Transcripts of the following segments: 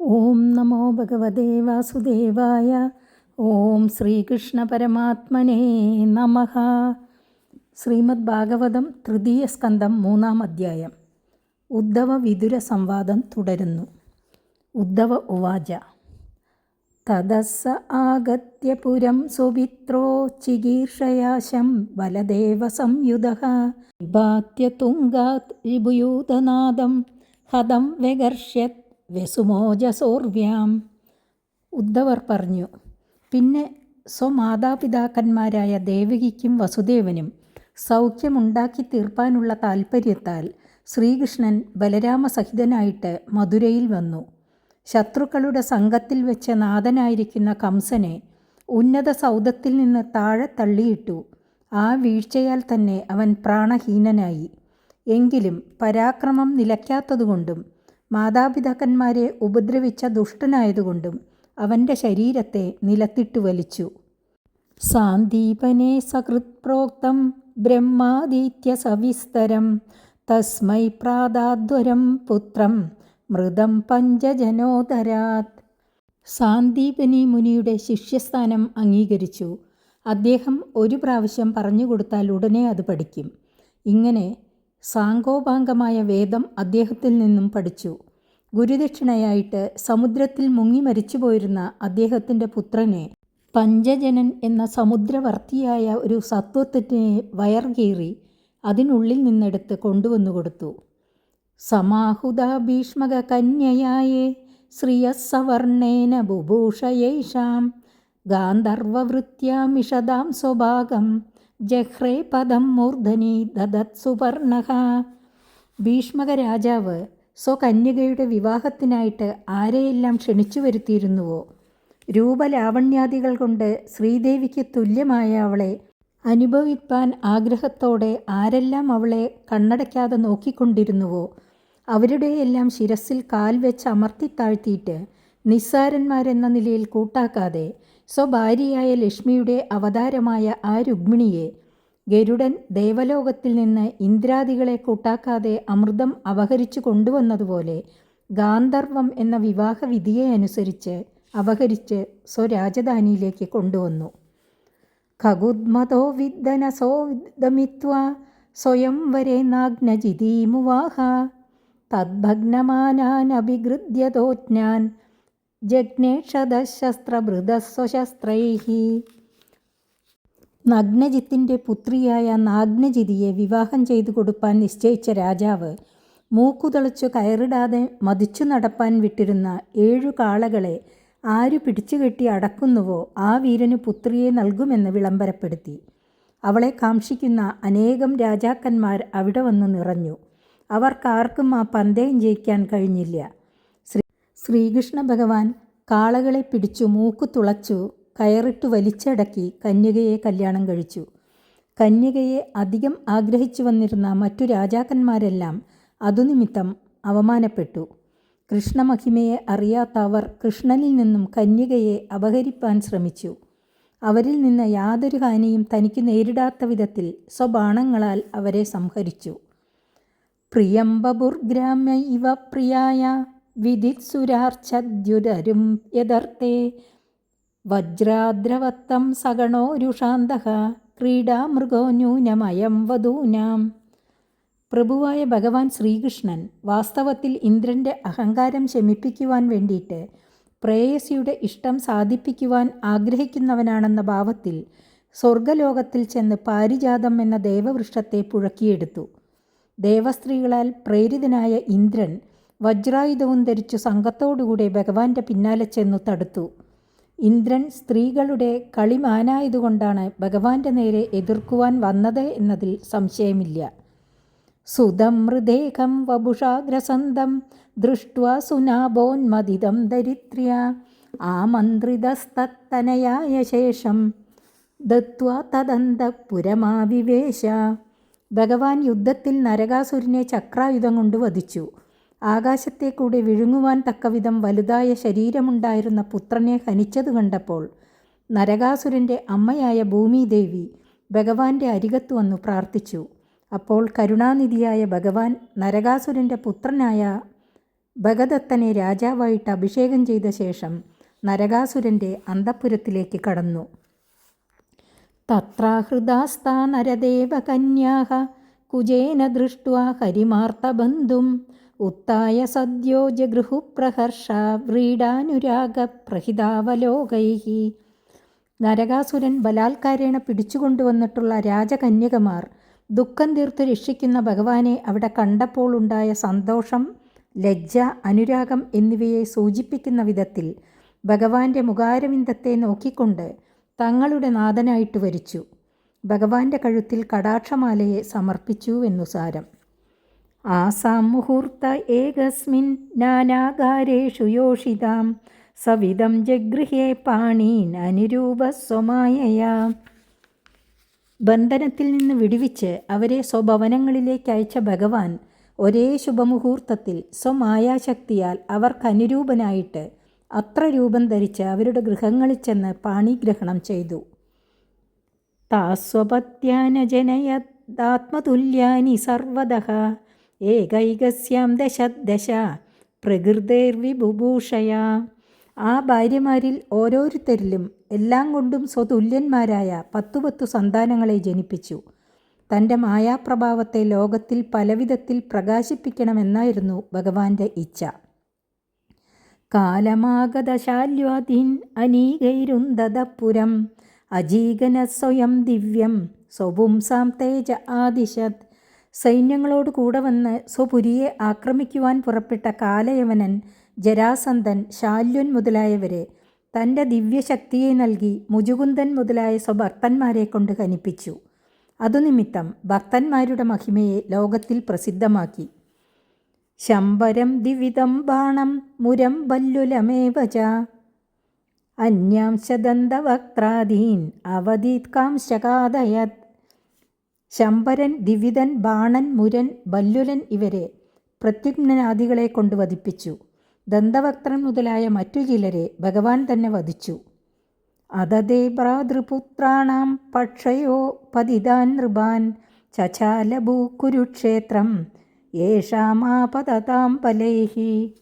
ഓം നമോ ഭഗവതേ വാസുദേവായ. ഓം ശ്രീകൃഷ്ണ പരമാത്മനേ നമ. ശ്രീമദ് ഭാഗവതം തൃതീയ സ്കന്ധം മൂന്നാം അധ്യായം. ഉദ്ധവ വിതുര സംവാദം തുടരുന്നു. ഉദ്ധവ ഉവാച. തദസ്സ ആഗത്യ പുരം സുവിത്രോ ചികീർഷയാശം ബലദേവ സംയുധ. വിഭാത്യ തുങ്കാത് രിഭുയൂതനാദം ഹതം വ്യകർഷ്യത് വ്യസുമോജസോർവ്യാം ഉദ്ധവർ പറഞ്ഞു പിന്നെ സ്വമാതാപിതാക്കന്മാരായ ദേവകിക്കും വസുദേവനും സൗഖ്യമുണ്ടാക്കി തീർപ്പാനുള്ള താൽപ്പര്യത്താൽ ശ്രീകൃഷ്ണൻ ബലരാമസഹിതനായിട്ട് മധുരയിൽ വന്നു. ശത്രുക്കളുടെ സംഘത്തിൽ വെച്ച നാഥനായിരിക്കുന്ന കംസനെ ഉന്നത സൗധത്തിൽ നിന്ന് താഴെ തള്ളിയിട്ടു. ആ വീഴ്ചയാൽ തന്നെ അവൻ പ്രാണഹീനനായി. എങ്കിലും പരാക്രമം നിലയ്ക്കാത്തതുകൊണ്ടും മാതാപിതാക്കന്മാരെ ഉപദ്രവിച്ച ദുഷ്ടനായതുകൊണ്ടും അവന്റെ ശരീരത്തെ നിലത്തിട്ട് വലിച്ചു. സാന്ദീപനെ സകൃത്പ്രോക്തം ബ്രഹ്മാദീത്യ സവിസ്തരം തസ്മൈ പ്രാതാധ്വരം പുത്രം മൃതം പഞ്ചജനോദരാത്. സാന്ദീപനി മുനിയുടെ ശിഷ്യസ്ഥാനം അംഗീകരിച്ചു. അദ്ദേഹം ഒരു പ്രാവശ്യം പറഞ്ഞുകൊടുത്താൽ ഉടനെ അത് പഠിക്കും. ഇങ്ങനെ സാങ്കോപാംഗമായ വേദം അദ്ദേഹത്തിൽ നിന്നും പഠിച്ചു. ഗുരുദക്ഷിണയായിട്ട് സമുദ്രത്തിൽ മുങ്ങി മരിച്ചുപോയിരുന്ന അദ്ദേഹത്തിന്റെ പുത്രനെ പഞ്ചജനൻ എന്ന സമുദ്രവർത്തിയായ ഒരു സത്വത്തിനെ വയർകീറി അതിനുള്ളിൽ നിന്നെടുത്ത് കൊണ്ടുവന്നു കൊടുത്തു. സമാഹുത ഭീഷ്മക കന്യയായേ ശ്രിയസവർണേന ബുഭൂഷയേഷാം ഗാന്ധർവവൃത്യാമിഷതാം സ്വഭാഗം ജഹ്രേ പദം മൂർധനി ദദത് സുവർണഹ ഭീഷ്മകരാജാവ് സ്വകന്യകയുടെ വിവാഹത്തിനായിട്ട് ആരെയെല്ലാം ക്ഷണിച്ചു വരുത്തിയിരുന്നുവോ? രൂപലാവണ്യാദികൾ കൊണ്ട് ശ്രീദേവിക്ക് തുല്യമായ അവളെ അനുഭവിപ്പാൻ ആഗ്രഹത്തോടെ ആരെല്ലാം അവളെ കണ്ണടയ്ക്കാതെ നോക്കിക്കൊണ്ടിരുന്നുവോ? അവരുടെയെല്ലാം ശിരസിൽ കാൽ വെച്ച് അമർത്തി താഴ്ത്തിയിട്ട് നിസ്സാരന്മാരെന്ന നിലയിൽ കൂട്ടാക്കാതെ സ്വഭാര്യയായ ലക്ഷ്മിയുടെ അവതാരമായ ആ രുക്മിണിയെ ഗരുഡൻ ദേവലോകത്തിൽ നിന്ന് ഇന്ദ്രാദികളെ കൂട്ടാക്കാതെ അമൃതം അപഹരിച്ചു കൊണ്ടുവന്നതുപോലെ ഗാന്ധർവം എന്ന വിവാഹ വിധിയെ അനുസരിച്ച് അപഹരിച്ച് സ്വരാജധാനിയിലേക്ക് കൊണ്ടുവന്നു. ഖഗുദ്മതോ വിദ്ദനസോ ദമിത്വ സ്വയം വരെ നാഗ്നജിതീമുവാഹ തദ്ഭഗ്നമാനാനഭിഗൃദ്യതോജ്ഞാൻ ജഗ്നേക്ഷതശസ്ത്രഭൃതസ്വശസ്ത്രൈ നഗ്നജിത്തിന്റെ പുത്രിയായ നാഗ്നജിതിയെ വിവാഹം ചെയ്തു കൊടുപ്പാൻ നിശ്ചയിച്ച രാജാവ് മൂക്കുതളച്ചു കയറിടാതെ മതിച്ചു നടപ്പാൻ വിട്ടിരുന്ന ഏഴു കാളകളെ ആരു പിടിച്ചുകെട്ടി അടക്കുന്നുവോ ആ വീരന് പുത്രിയെ നൽകുമെന്ന് വിളംബരപ്പെടുത്തി. അവളെ കാക്ഷിക്കുന്ന അനേകം രാജാക്കന്മാർ അവിടെ വന്നു നിറഞ്ഞു. അവർക്കാർക്കും ആ പന്തയം ജയിക്കാൻ കഴിഞ്ഞില്ല. ശ്രീകൃഷ്ണ ഭഗവാൻ കാളകളെ പിടിച്ചു മൂക്കു തുളച്ചു കയറിട്ടു വലിച്ചടക്കി കന്യകയെ കല്യാണം കഴിച്ചു. കന്യകയെ അധികം ആഗ്രഹിച്ചു വന്നിരുന്ന മറ്റു രാജാക്കന്മാരെല്ലാം അതുനിമിത്തം അവമാനപ്പെട്ടു. കൃഷ്ണമഹിമയെ അറിയാത്ത അവർ കൃഷ്ണനിൽ നിന്നും കന്യകയെ അപഹരിപ്പാൻ ശ്രമിച്ചു. അവരിൽ നിന്ന് യാതൊരു ഹാനിയും തനിക്ക് നേരിടാത്ത വിധത്തിൽ സ്വബാണങ്ങളാൽ അവരെ സംഹരിച്ചു. പ്രിയം ബബുർഗ്രാമ്യ ഇവ പ്രിയായ. വിദിത്സുരാർച്ഛദ്യുരരും യഥർത്തേ വജ്രാദ്രവത്തം സഗണോരുഷാന്ത ക്രീഡാമൃഗോ ന്യൂനമയം വധൂനാം. പ്രഭുവായ ഭഗവാൻ ശ്രീകൃഷ്ണൻ വാസ്തവത്തിൽ ഇന്ദ്രന്റെ അഹങ്കാരം ശമിപ്പിക്കുവാൻ വേണ്ടിയിട്ട് പ്രേയസിയുടെ ഇഷ്ടം സാധിപ്പിക്കുവാൻ ആഗ്രഹിക്കുന്നവനാണെന്ന ഭാവത്തിൽ സ്വർഗലോകത്തിൽ ചെന്ന് പാരിജാതം എന്ന ദേവവൃക്ഷത്തെ പുഴക്കിയെടുത്തു. ദേവസ്ത്രീകളാൽ പ്രേരിതനായ ഇന്ദ്രൻ വജ്രായുധവും ധരിച്ചു സംഘത്തോടുകൂടെ ഭഗവാന്റെ പിന്നാലെ ചെന്നു തടുത്തു. ഇന്ദ്രൻ സ്ത്രീകളുടെ കളിമാനായതുകൊണ്ടാണ് ഭഗവാന്റെ നേരെ എതിർക്കുവാൻ വന്നത് എന്നതിൽ സംശയമില്ല. സുതം മൃദേഹം വപുഷാഗ്രസന്തം ദൃഷ്ട്വ സുനാഭോന്മതിതം ദരിദ്ര്യ ആമന്ത്രിതസ്തത്തനയായ ശേഷം ദത്വാ തദന്തപുരമാവിവേശ ഭഗവാൻ യുദ്ധത്തിൽ നരകാസുരനെ ചക്രായുധം കൊണ്ട് വധിച്ചു. ആകാശത്തെ കൂടി വിഴുങ്ങുവാൻ തക്കവിധം വലുതായ ശരീരമുണ്ടായിരുന്ന പുത്രനെ ഹനിച്ചതു കണ്ടപ്പോൾ നരകാസുരന്റെ അമ്മയായ ഭൂമിദേവി ഭഗവാന്റെ അരികത്ത് വന്നു പ്രാർത്ഥിച്ചു. അപ്പോൾ കരുണാനിധിയായ ഭഗവാൻ നരകാസുരന്റെ പുത്രനായ ഭഗദത്തനെ രാജാവായിട്ട് അഭിഷേകം ചെയ്ത ശേഷം നരകാസുരന്റെ അന്തപുരത്തിലേക്ക് കടന്നു. തത്രാഹൃദാസ്താ നരദേവകന്യാഹ കുജേന ദൃഷ്ട്വാ ഹരിമാർത്തബന്ധും ജഗൃഹു പ്രഹർഷ വ്രീഡാനുരാഗപ്രഹിതാവലോകൈ നരകാസുരൻ ബലാത്കാരേണ പിടിച്ചുകൊണ്ടുവന്നിട്ടുള്ള രാജകന്യകമാർ ദുഃഖം തീർത്തു രക്ഷിക്കുന്ന ഭഗവാനെ അവിടെ കണ്ടപ്പോൾ ഉണ്ടായ സന്തോഷം ലജ്ജ അനുരാഗം എന്നിവയെ സൂചിപ്പിക്കുന്ന വിധത്തിൽ ഭഗവാന്റെ മുഖാരവിന്ദത്തെ നോക്കിക്കൊണ്ട് തങ്ങളുടെ നാഥനായിട്ട് വരിച്ചു. ഭഗവാന്റെ കഴുത്തിൽ കടാക്ഷമാലയെ സമർപ്പിച്ചു എന്നു സാരം. ആസാം മുഹൂർത്ത ഏകസ്മിൻ നാനാകാരേഷു യോഷിതാം. സവിധം ജഗൃഹേ പാണീൻ അനുരൂപ സ്വമായയാ ബന്ധനത്തിൽ നിന്ന് വിടുവിച്ച് അവരെ സ്വഭവനങ്ങളിലേക്ക് അയച്ച ഭഗവാൻ ഒരേ ശുഭമുഹൂർത്തത്തിൽ സ്വമായാശക്തിയാൽ അവർക്കനുരൂപനായിട്ട് അത്ര രൂപം ധരിച്ച് അവരുടെ ഗൃഹങ്ങളിൽ ചെന്ന് പാണിഗ്രഹണം ചെയ്തു. താസ്വപത്യാനജനയദാത്മതുല്യാനി സർവദ ഏകൈകസ്യാം ദശ ദശ. പ്രകൃതേർവിബുഭൂഷയാ ആ ഭാര്യമാരിൽ ഓരോരുത്തരിലും എല്ലാം കൊണ്ടും സ്വതുല്യന്മാരായ പത്തു പത്തു സന്താനങ്ങളെ ജനിപ്പിച്ചു. തന്റെ മായാപ്രഭാവത്തെ ലോകത്തിൽ പലവിധത്തിൽ പ്രകാശിപ്പിക്കണമെന്നായിരുന്നു ഭഗവാന്റെ ഇച്ഛ. കാലമാഗതശാല്വാദീൻ അനീകൈരുന്തതപുരം അജീകന സ്വയം ദിവ്യം സ്വപുംസാം തേജ ആദിശത് സൈന്യങ്ങളോട് കൂടെ വന്ന് സ്വപുരിയെ ആക്രമിക്കുവാൻ പുറപ്പെട്ട കാലയവനൻ ജരാസന്ധൻ ശാല്യൻ മുതലായവരെ തന്റെ ദിവ്യശക്തിയെ നൽകി മുജുകുന്ദൻ മുതലായ സ്വഭക്തന്മാരെ കൊണ്ട് കനിപ്പിച്ചു അതുനിമിത്തം ഭക്തന്മാരുടെ മഹിമയെ ലോകത്തിൽ പ്രസിദ്ധമാക്കി. ശംബരം ദിവിതം ബാണം മുരം ബല്ലുലമേവ ച അന്യാംശദന്തവക്ത്രാദീൻ അവധീത്കാംശകാദയത് ശമ്പരൻ ദിവിതൻ ബാണൻ മുരൻ ബല്ലുലൻ ഇവരെ പ്രത്യുഗ്നാദികളെ കൊണ്ട് വധിപ്പിച്ചു. ദന്തവക്ത്രൻ മുതലായ മറ്റു ചിലരെ ഭഗവാൻ തന്നെ വധിച്ചു. അതതേ ഭ്രാതൃപുത്രാണാം പക്ഷയോ പതിതാൻ നൃപാൻ ചചാലഭൂ കുരുക്ഷേത്രം യേഷാമാപതതാം പലൈഹി.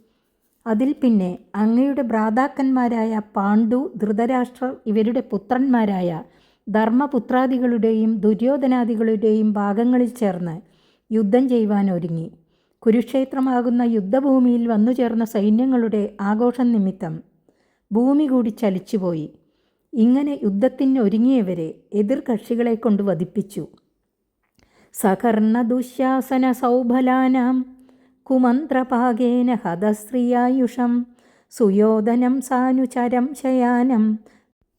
അതിൽ പിന്നെ അങ്ങയുടെ ഭ്രാതാക്കന്മാരായ പാണ്ഡു ധൃതരാഷ്ട്രർ ഇവരുടെ പുത്രന്മാരായ ധർമ്മപുത്രാദികളുടെയും ദുര്യോധനാദികളുടെയും ഭാഗങ്ങളിൽ ചേർന്ന് യുദ്ധം ചെയ്യുവാൻ ഒരുങ്ങി. കുരുക്ഷേത്രമാകുന്ന യുദ്ധഭൂമിയിൽ വന്നു ചേർന്ന സൈന്യങ്ങളുടെ ആഘോഷം നിമിത്തം ഭൂമി കൂടി ചലിച്ചുപോയി. ഇങ്ങനെ യുദ്ധത്തിന് ഒരുങ്ങിയവരെ എതിർ കക്ഷികളെ കൊണ്ട് വധിപ്പിച്ചു. സകർണ ദുശാസന സൗബലാനാം കുമന്ത്രപാകേന ഹതശ്രീയായുഷം സുയോധനം സാനുചരം ശയാനം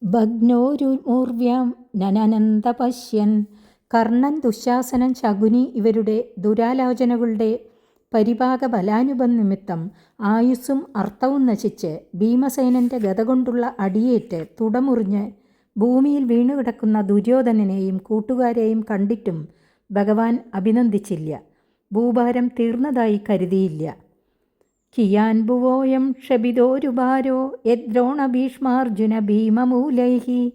ഭഗ്നോരുമൂർവ്യാം നനനന്ത പശ്യൻ കർണൻ ദുശാസനൻ ശകുനി ഇവരുടെ ദുരാലോചനകളുടെ പരിപാക നിമിത്തം ആയുസ്സും അർത്ഥവും നശിച്ച് ഭീമസേനന്റെ ഗത കൊണ്ടുള്ള അടിയേറ്റ് തുടമുറിഞ്ഞ് ഭൂമിയിൽ വീണുകിടക്കുന്ന ദുര്യോധനനെയും കൂട്ടുകാരെയും കണ്ടിട്ടും ഭഗവാൻ അഭിനന്ദിച്ചില്ല. ഭൂഭാരം തീർന്നതായി കരുതിയില്ല. കിയാൻ ഭുവോയം ക്ഷപിതോരുഭാരോ യദ്രോണ ഭീഷ്മാർജുന ഭീമമൂലൈः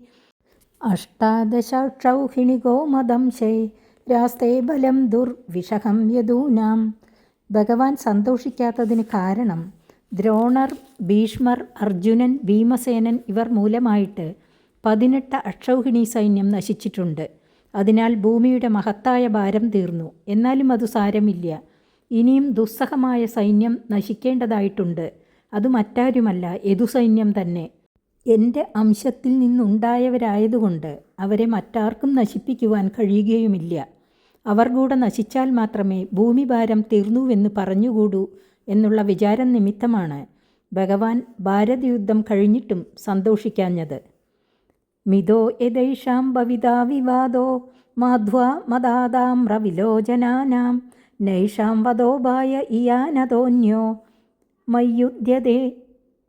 അഷ്ടാദശക്ഷൗഹിണികോ മദംശേ രാസ്തേ ബലം ദുർവിഷഹം യദൂനാം. ഭഗവാൻ സന്തോഷിക്കാത്തതിന് കാരണം ദ്രോണർ ഭീഷ്മർ അർജുനൻ ഭീമസേനൻ ഇവർ മൂലമായിട്ട് പതിനെട്ട് അക്ഷൗഹിണി സൈന്യം നശിച്ചിട്ടുണ്ട്. അതിനാൽ ഭൂമിയുടെ മഹത്തായ ഭാരം തീർന്നു. എന്നാലും അത് സാരമില്ല. ഇനിയും ദുസ്സഹമായ സൈന്യം നശിക്കേണ്ടതായിട്ടുണ്ട്. അത് മറ്റാരുമല്ല യദുസൈന്യം തന്നെ. എന്റെ അംശത്തിൽ നിന്നുണ്ടായവരായതുകൊണ്ട് അവരെ മറ്റാർക്കും നശിപ്പിക്കുവാൻ കഴിയുകയുമില്ല. അവർ കൂടെ നശിച്ചാൽ മാത്രമേ ഭൂമിഭാരം തീർന്നുവെന്ന് പറഞ്ഞുകൂടൂ എന്നുള്ള വിചാരം നിമിത്തമാണ് ഭഗവാൻ ഭാരതയുദ്ധം കഴിഞ്ഞിട്ടും സന്തോഷിക്കാഞ്ഞത്. മിതോ യഥൈഷാം ഭവിതാ വിവാദോ മാധ്വാ മദാതാമ്രവിലോചനാനാം നൈഷാം വധോപായ ഇയാനതോന്യോ? മയ്യുദ്ധ്യതേ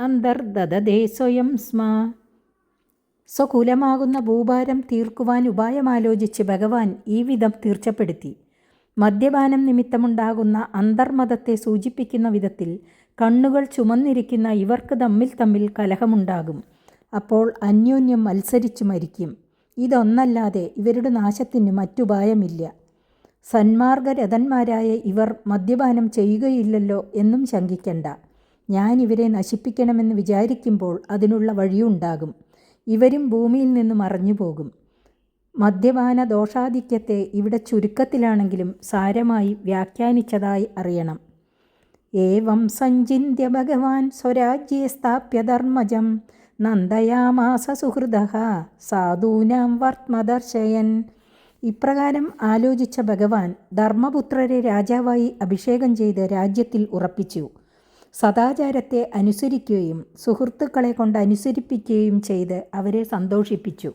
അന്തർദതേ സ്വയം സ്മ. സ്വകുലമാകുന്ന ഭൂഭാരം തീർക്കുവാൻ ഉപായമാലോചിച്ച് ഭഗവാൻ ഈ വിധം തീർച്ചപ്പെടുത്തി. മദ്യപാനം നിമിത്തമുണ്ടാകുന്ന അന്തർമതത്തെ സൂചിപ്പിക്കുന്ന വിധത്തിൽ കണ്ണുകൾ ചുമന്നിരിക്കുന്ന ഇവർക്ക് തമ്മിൽ തമ്മിൽ കലഹമുണ്ടാകും. അപ്പോൾ അന്യോന്യം മത്സരിച്ചു മരിക്കും. ഇതൊന്നല്ലാതെ ഇവരുടെ നാശത്തിന് മറ്റുപായമില്ല. സന്മാർഗരഥന്മാരായ ഇവർ മദ്യപാനം ചെയ്യുകയില്ലല്ലോ എന്നും ശങ്കിക്കണ്ട. ഞാൻ ഇവരെ നശിപ്പിക്കണമെന്ന് വിചാരിക്കുമ്പോൾ അതിനുള്ള വഴിയുണ്ടാകും. ഇവരും ഭൂമിയിൽ നിന്ന് മറഞ്ഞു പോകും മദ്യപാന ദോഷാധിക്യത്തെ ഇവിടെ ചുരുക്കത്തിലാണെങ്കിലും സാരമായി വ്യാഖ്യാനിച്ചതായി അറിയണം. ഏവം സഞ്ചിന്യ ഭഗവാൻ സ്വരാജ്യേ സ്ഥാപ്യ ധർമ്മജം നന്ദയാമാസ സുഹൃദ സാധൂനാം വർമ്മദർശയൻ ഇപ്രകാരം ആലോചിച്ച ഭഗവാൻ ധർമ്മപുത്രരെ രാജാവായി അഭിഷേകം ചെയ്ത് രാജ്യത്തിൽ ഉറപ്പിച്ചു. സദാചാരത്തെ അനുസരിക്കുകയും സുഹൃത്തുക്കളെ കൊണ്ട് അനുസരിപ്പിക്കുകയും ചെയ്ത് അവരെ സന്തോഷിപ്പിച്ചു.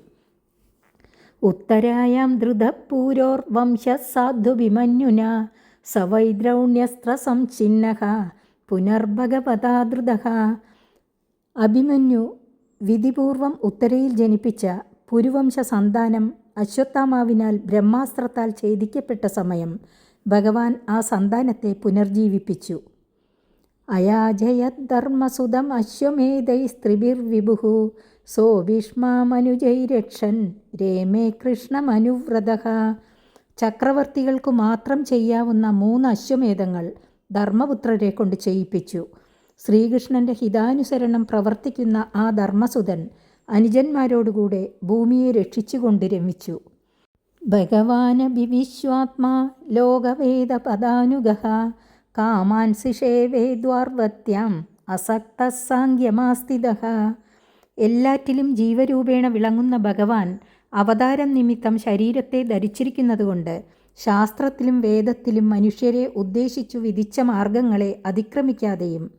ഉത്തരായാം ധൃതപൂരോർ സവൈദ്രൗണ്യസ്ത്ര സവൈദ്രൗണ്യസ്ത്രസംഛിന്ന പുനർഭഗവതാധൃത അഭിമന്യു വിധിപൂർവം ഉത്തരയിൽ ജനിപ്പിച്ച പുരുവംശ സന്താനം അശ്വത്ഥാമാവിനാൽ ബ്രഹ്മാസ്ത്രത്താൽ ഛേദിക്കപ്പെട്ട സമയം ഭഗവാൻ ആ സന്താനത്തെ പുനർജീവിപ്പിച്ചു. അയാജയദ്ധർമ്മസുതം അശ്വമേധൈ സ്ത്രിഭിർവിഭു സോ ഭീഷ്മാമനുജൈരക്ഷൻ രേമേ കൃഷ്ണമനുവ്രത. ചക്രവർത്തികൾക്കു മാത്രം ചെയ്യാവുന്ന മൂന്ന് അശ്വമേധങ്ങൾ ധർമ്മപുത്രരെ കൊണ്ട് ചെയ്യിപ്പിച്ചു. ശ്രീകൃഷ്ണന്റെ ഹിതാനുസരണം പ്രവർത്തിക്കുന്ന ആ ധർമ്മസുതൻ അനുജന്മാരോടുകൂടെ ഭൂമിയെ രക്ഷിച്ചുകൊണ്ട് രമിച്ചു. ഭഗവാനഭിവിശ്വാത്മാ ലോകവേദപദാനുഗ കാമാൻസിഷേ വേദ്വാർവത്യാം അസക്ത സാങ്ക്യമാസ്ഥിത എല്ലാറ്റിലും ജീവരൂപേണ വിളങ്ങുന്ന ഭഗവാൻ അവതാരം നിമിത്തം ശരീരത്തെ ധരിച്ചിരിക്കുന്നതുകൊണ്ട് ശാസ്ത്രത്തിലും വേദത്തിലും മനുഷ്യരെ ഉദ്ദേശിച്ചു വിധിച്ച മാർഗങ്ങളെ അതിക്രമിക്കാതെയും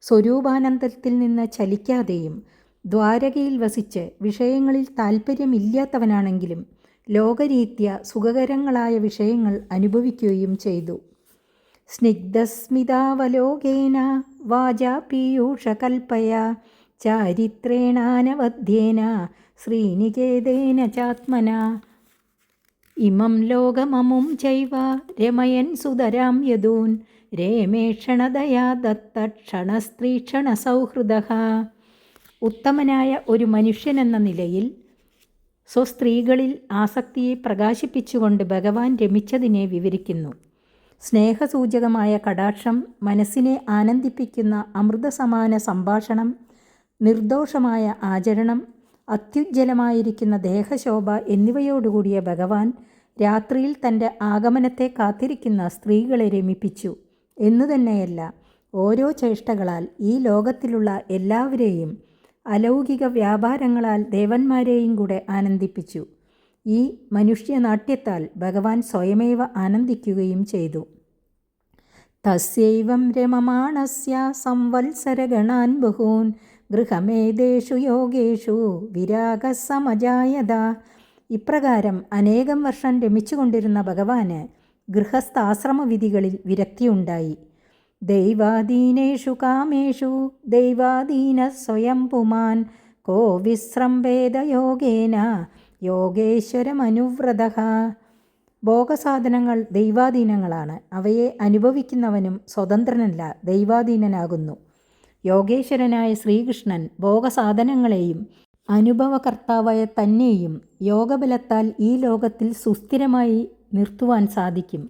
സ്വരൂപാനന്ദത്തിൽ നിന്ന് ചലിക്കാതെയും ദ്വാരകയിൽ വസിച്ച് വിഷയങ്ങളിൽ താൽപ്പര്യമില്ലാത്തവനാണെങ്കിലും ലോകരീത്യ സുഖകരങ്ങളായ വിഷയങ്ങൾ അനുഭവിക്കുകയും ചെയ്തു. സ്നിഗ്ധസ്മിതാവലോകേന വാചാ പീയൂഷകൽപ്പയ ചാരിത്രേണാനവധ്യേന ശ്രീനികേതേന ചാത്മന. ഇമം ലോകമമും ചൈവ രമയൻ സുതരാം യദൂൻ രേമേക്ഷണദയാ ദത്തക്ഷണസ്ത്രീക്ഷണസൗഹൃദ ഉത്തമനായ ഒരു മനുഷ്യനെന്ന നിലയിൽ സ്വസ്ത്രീകളിൽ ആസക്തിയെ പ്രകാശിപ്പിച്ചുകൊണ്ട് ഭഗവാൻ രമിച്ചതിനെ വിവരിക്കുന്നു. സ്നേഹസൂചകമായ കടാക്ഷം മനസ്സിനെ ആനന്ദിപ്പിക്കുന്ന അമൃതസമാന സംഭാഷണം നിർദോഷമായ ആചരണം അത്യുജ്ജലമായിരിക്കുന്ന ദേഹശോഭ എന്നിവയോടുകൂടിയ ഭഗവാൻ രാത്രിയിൽ തന്റെ ആഗമനത്തെ കാത്തിരിക്കുന്ന സ്ത്രീകളെ രമിപ്പിച്ചു. എന്നു തന്നെയല്ല ഓരോ ചേഷ്ടകളാൽ ഈ ലോകത്തിലുള്ള എല്ലാവരെയും അലൗകിക വ്യാപാരങ്ങളാൽ ദേവന്മാരെയും കൂടെ ആനന്ദിപ്പിച്ചു. ഈ മനുഷ്യനാട്യത്താൽ ഭഗവാൻ സ്വയമേവ ആനന്ദിക്കുകയും ചെയ്തു. തസ്യൈവം രമമാണസ്യ സംവത്സരഗണാൻ ബഹൂൻ. ഗൃഹമേതേഷു യോഗേഷു വിരാഗസമജായത. ഇപ്രകാരം അനേകം വർഷം രമിച്ചുകൊണ്ടിരുന്ന ഭഗവാന് ഗൃഹസ്ഥാശ്രമവിധികളിൽ വിരക്തിയുണ്ടായി. ദൈവാധീനേഷു കാമേഷു ദൈവാധീന സ്വയം പുമാൻ. കോ വിശ്രംഭേദയോഗേന യോഗേശ്വരമനുവ്രത. ഭോഗസാധനങ്ങൾ ദൈവാധീനങ്ങളാണ്. അവയെ അനുഭവിക്കുന്നവനും സ്വതന്ത്രനല്ല ദൈവാധീനനാകുന്നു. യോഗേശ്വരനായ ശ്രീകൃഷ്ണൻ ഭോഗസാധനങ്ങളെയും അനുഭവകർത്താവായ തന്നെയും യോഗബലത്താൽ ഈ ലോകത്തിൽ സുസ്ഥിരമായി നിർത്തുവാൻ സാധിക്കും.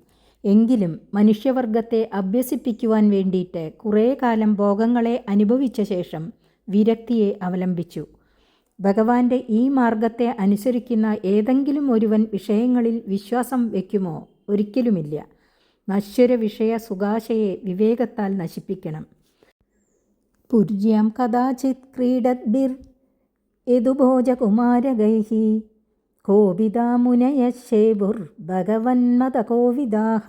എങ്കിലും മനുഷ്യവർഗത്തെ അഭ്യസിപ്പിക്കുവാൻ വേണ്ടിയിട്ട് കുറേ കാലം ഭോഗങ്ങളെ അനുഭവിച്ച ശേഷം വിരക്തിയെ അവലംബിച്ചു. ഭഗവാന്റെ ഈ മാർഗത്തെ അനുസരിക്കുന്ന ഏതെങ്കിലും ഒരുവൻ വിഷയങ്ങളിൽ വിശ്വാസം വയ്ക്കുമോ ഒരിക്കലുമില്ല. നശ്വര വിഷയ സുഖാശയെ വിവേകത്താൽ നശിപ്പിക്കണം. പുര്യാം കഥാചിത് ക്രീഡദ്ഭിർ യദുഭോജകുമാരകൈः കോവിദാമുനയശേബുർ ഭഗവന്മതകോവിദാഹ.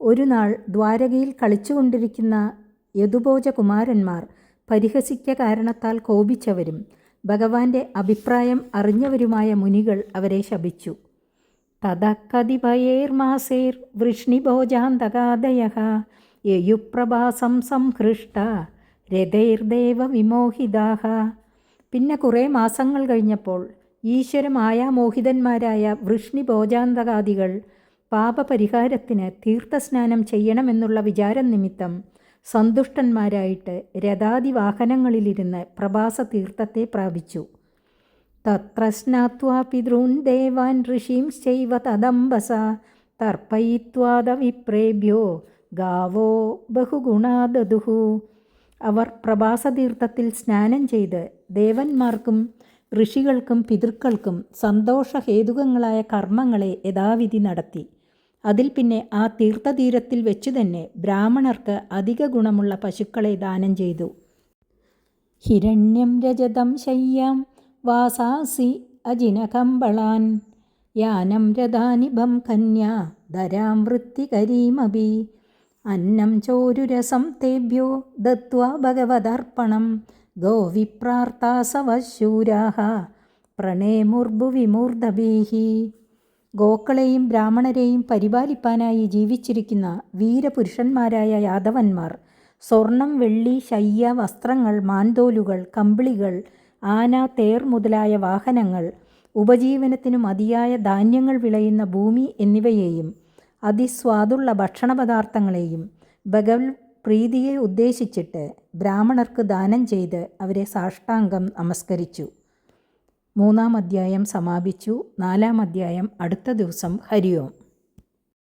ഒരു നാൾ ദ്വാരകയിൽ കളിച്ചുകൊണ്ടിരിക്കുന്ന യദുഭോജകുമാരന്മാർ പരിഹസിക്ക കാരണത്താൽ കോപിച്ചവരും ഭഗവാന്റെ അഭിപ്രായം അറിഞ്ഞവരുമായ മുനികൾ അവരെ ശപിച്ചു. തതക്കതിപയേർമാസേർ വൃഷ്ണിഭോജാന്തകാദയ യയുപ്രഭാസം സംഹൃഷ്ട രഥൈർദേവ വിമോഹിതാഹ പിന്നെ കുറേ മാസങ്ങൾ കഴിഞ്ഞപ്പോൾ ഈശ്വരമായാമോഹിതന്മാരായ വൃഷ്ണിഭോജാന്തകാദികൾ പാപപരിഹാരത്തിന് തീർത്ഥസ്നാനം ചെയ്യണമെന്നുള്ള വിചാരം നിമിത്തം സന്തുഷ്ടന്മാരായിട്ട് രഥാതിവാഹനങ്ങളിലിരുന്ന് പ്രഭാസ തീർത്ഥത്തെ പ്രാപിച്ചു. തത്ര സ്നാത്വാ പിതൃൻ ദേവാൻ ഋഷീംശ്ചൈവ തദംബസ തർപ്പയിത്വാദവിപ്രേഭ്യോ ഗാവോ ബഹുഗുണാദതുഹു അവർ പ്രഭാസതീർത്ഥത്തിൽ സ്നാനം ചെയ്ത് ദേവന്മാർക്കും ഋഷികൾക്കും പിതൃക്കൾക്കും സന്തോഷഹേതുകങ്ങളായ കർമ്മങ്ങളെ യഥാവിധി നടത്തി. അതിൽ പിന്നെ ആ തീർത്ഥതീരത്തിൽ വെച്ചു തന്നെ ബ്രാഹ്മണർക്ക് അധിക ഗുണമുള്ള പശുക്കളെ ദാനം ചെയ്തു. ഹിരണ്യം രജതം ശയ്യാം വാസാസി അജിനകമ്പളാൻ. യാനം രഥാനിഭം കന്യാ ധരാം വൃത്തികരീമഭി. അന്നം ചോരുരസം തേഭ്യോ ദത്വാ ഭഗവതർപ്പണം. ഗോവിപ്രാർത്ഥാസവശൂരാഹ പ്രണേമുർഭുവിമൂർധഭീഹി ഗോക്കളെയും ബ്രാഹ്മണരെയും പരിപാലിപ്പാനായി ജീവിച്ചിരിക്കുന്ന വീരപുരുഷന്മാരായ യാദവന്മാർ സ്വർണം വെള്ളി ശയ്യ വസ്ത്രങ്ങൾ മാന്തോലുകൾ കമ്പിളികൾ ആന തേർ മുതലായ വാഹനങ്ങൾ ഉപജീവനത്തിനു മതിയായ ധാന്യങ്ങൾ വിളയുന്ന ഭൂമി എന്നിവയെയും അതിസ്വാദുള്ള ഭക്ഷണപദാർത്ഥങ്ങളെയും ഭഗവത് പ്രീതിയെ ഉദ്ദേശിച്ചിട്ട് ബ്രാഹ്മണർക്ക് ദാനം ചെയ്ത് അവരെ സാഷ്ടാംഗം നമസ്കരിച്ചു. മൂന്നാം അധ്യായം സമാപിച്ചു. നാലാം അധ്യായം അടുത്ത ദിവസം ഹരിയോം.